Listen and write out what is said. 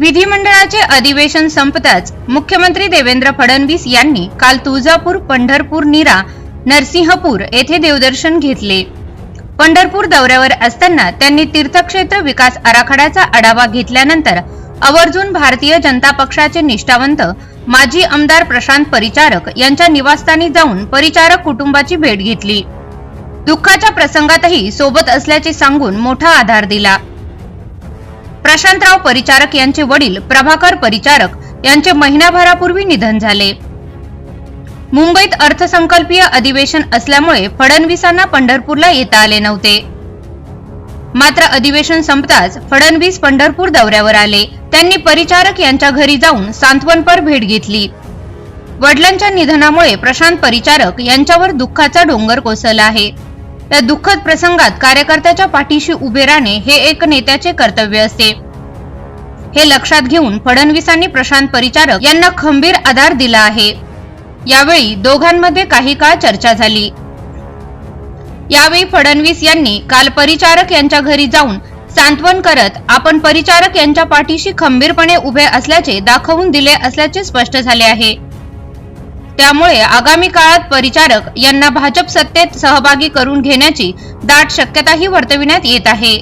विधिमंडळाचे अधिवेशन संपताच मुख्यमंत्री देवेंद्र फडणवीस यांनी काल तुळजापूर पंढरपूर नीरा नरसिंहपूर येथे देवदर्शन घेतले. पंढरपूर दौऱ्यावर असताना त्यांनी तीर्थक्षेत्र विकास आराखड्याचा आढावा घेतल्यानंतर आवर्जून भारतीय जनता पक्षाचे निष्ठावंत माजी आमदार प्रशांत परिचारक यांच्या निवासस्थानी जाऊन परिचारक कुटुंबाची भेट घेतली. दुःखाच्या प्रसंगातही सोबत असल्याचे सांगून मोठा आधार दिला. प्रशांतराव परिचारक यांचे वडील प्रभाकर परिचारक यांचे महिनाभरापूर्वी निधन झाले. मुंबईत अर्थसंकल्पीय अधिवेशन असल्यामुळे फडणवीसांना पंढरपूरला येता आले नव्हते. मात्र अधिवेशन संपताच फडणवीस पंढरपूर दौऱ्यावर आले. त्यांनी परिचारक यांच्या घरी जाऊन सांत्वनपर भेट घेतली. वडिलांच्या निधनामुळे प्रशांत परिचारक यांच्यावर दुःखाचा डोंगर कोसळला आहे. या दुःखद प्रसंगात कार्यकर्त्याच्या पाठीशी उभे राहणे हे एक नेत्याचे कर्तव्य असते. हे लक्षात घेऊन फडणवीसांनी प्रशांत परिचारक यांना खंबीर आधार दिला आहे. यावेळी दोघांमध्ये काही काळ चर्चा झाली. यावेळी फडणवीस यांनी काल परिचारक यांच्या घरी जाऊन सांत्वन करत आपण परिचारक यांच्या पाठीशी खंबीरपणे उभे असल्याचे दाखवून दिले असल्याचे स्पष्ट झाले आहे. त्यामुळे आगामी काळात परिचारक यांना भाजप सत्तेत सहभागी करून घेण्याची दाट शक्यताही वर्तविण्यात येत आहे.